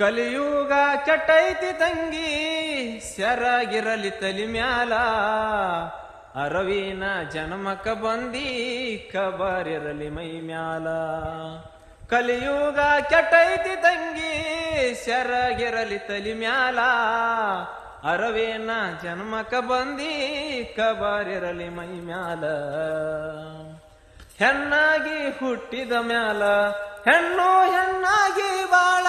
ಕಲಿಯುಗ ಚಟೈತಿ ತಂಗಿ, ಸೆರಗಿರಲಿ ತಲಿ ಮ್ಯಾಲ. ಅರವಿನ ಜನ್ಮಕ ಬಂದಿ, ಕಬರಿರಲಿ ಮೈ ಮ್ಯಾಲ. ಕಲಿಯುಗ ಚಟೈತಿ ತಂಗಿ, ಸೆರಗಿರಲಿ ತಲಿ ಮ್ಯಾಲ. ಅರವೇನ ಜನ್ಮಕ ಬಂದಿ, ಕಬರಿರಲಿ ಮೈ ಮ್ಯಾಲ. ಹೆಣ್ಣಾಗಿ ಹುಟ್ಟಿದ ಮ್ಯಾಲ, ಹೆಣ್ಣು ಹೆಣ್ಣಾಗಿ ಬಾಳ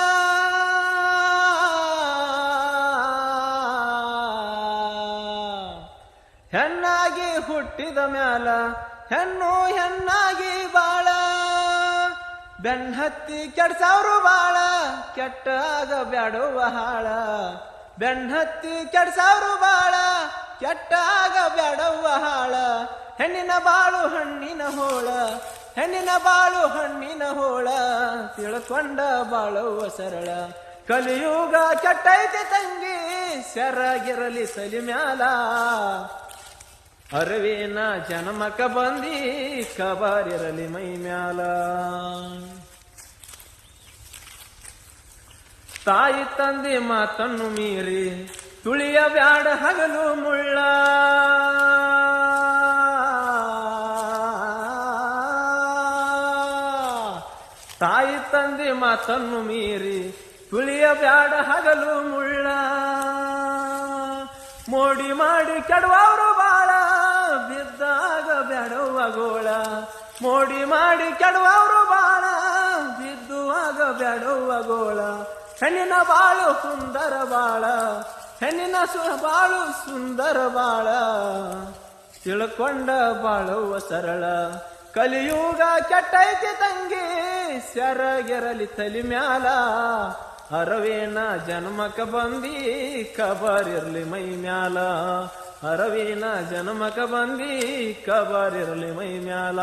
ಹೆಣ್ಣಾಗಿ ಹುಟ್ಟಿದ ಮ್ಯಾಲ, ಹೆಣ್ಣು ಹೆಣ್ಣಾಗಿ ಬಾಳ. ಬೆಣ್ಣತ್ತಿ ಕೆಡ್ಸವ್ರು ಬಾಳ ಕೆಟ್ಟಾಗ ಬ್ಯಾಡುವ ಹಾಳ. ಬೆಣ್ಣತ್ತಿ ಕೆಡ್ಸವ್ರು ಬಾಳ ಕೆಟ್ಟಾಗ ಬ್ಯಾಡವ್ವ ಹಾಳ. ಹೆಣ್ಣಿನ ಬಾಳು ಹಣ್ಣಿನ ಹೋಳ, ಹೆಣ್ಣಿನ ಬಾಳು ಹಣ್ಣಿನ ಹೋಳ. ತಿಳ್ಕೊಂಡ ಬಾಳುವ ಸರಳ. ಕಲಿಯುಗ ಕೆಟ್ಟೈತೆ ತಂಗಿ, ಸೆರಗಿರಲಿ ಸಲಿ ಮ್ಯಾಲ. ಅರವೇನ ಜನ್ಮಕ ಬಂದಿ ಕಬಾರಿರಲಿ ಮೈ ಮ್ಯಾಲ. ತಾಯಿ ತಂದೆ ಮಾತನ್ನು ಮೀರಿ ತುಳಿಯ ಬ್ಯಾಡ ಹಗಲು ಮುಳ್ಳ. ತಾಯಿ ತಂದೆ ಮಾತನ್ನು ಮೀರಿ ತುಳಿಯ ಬ್ಯಾಡ ಹಗಲು ಮುಳ್ಳ. ಮೋಡಿ ಮಾಡಿ ಕೆಡುವವರು ಮೋಡಿ ಮಾಡಿ ಕೆಡುವವರು ಬಾಳ ಬಿದ್ದುವಾಗ ಬೇಡುವ ಗೋಳ. ಹೆಣ್ಣಿನ ಬಾಳು ಸುಂದರ ಬಾಳ, ಹೆಣ್ಣಿನ ಸು ಬಾಳು ಸುಂದರ ಬಾಳ. ತಿಳ್ಕೊಂಡ ಬಾಳುವ ಸರಳ, ಕಲಿಯುಗ ಕೆಟ್ಟೈತಿ ತಂಗಿ, ಸೆರಗೆರಲಿ ತಲಿ ಮ್ಯಾಲ. ಅರವೇನ ಜನ್ಮಕ ಬಂದಿ, ಕಬರಿರ್ಲಿ ಮೈ ಮ್ಯಾಲ. ಅರವೇನ ಜನ್ಮಕ ಬಂದಿ, ಕಬರಿರ್ಲಿ ಮೈ ಮ್ಯಾಲ.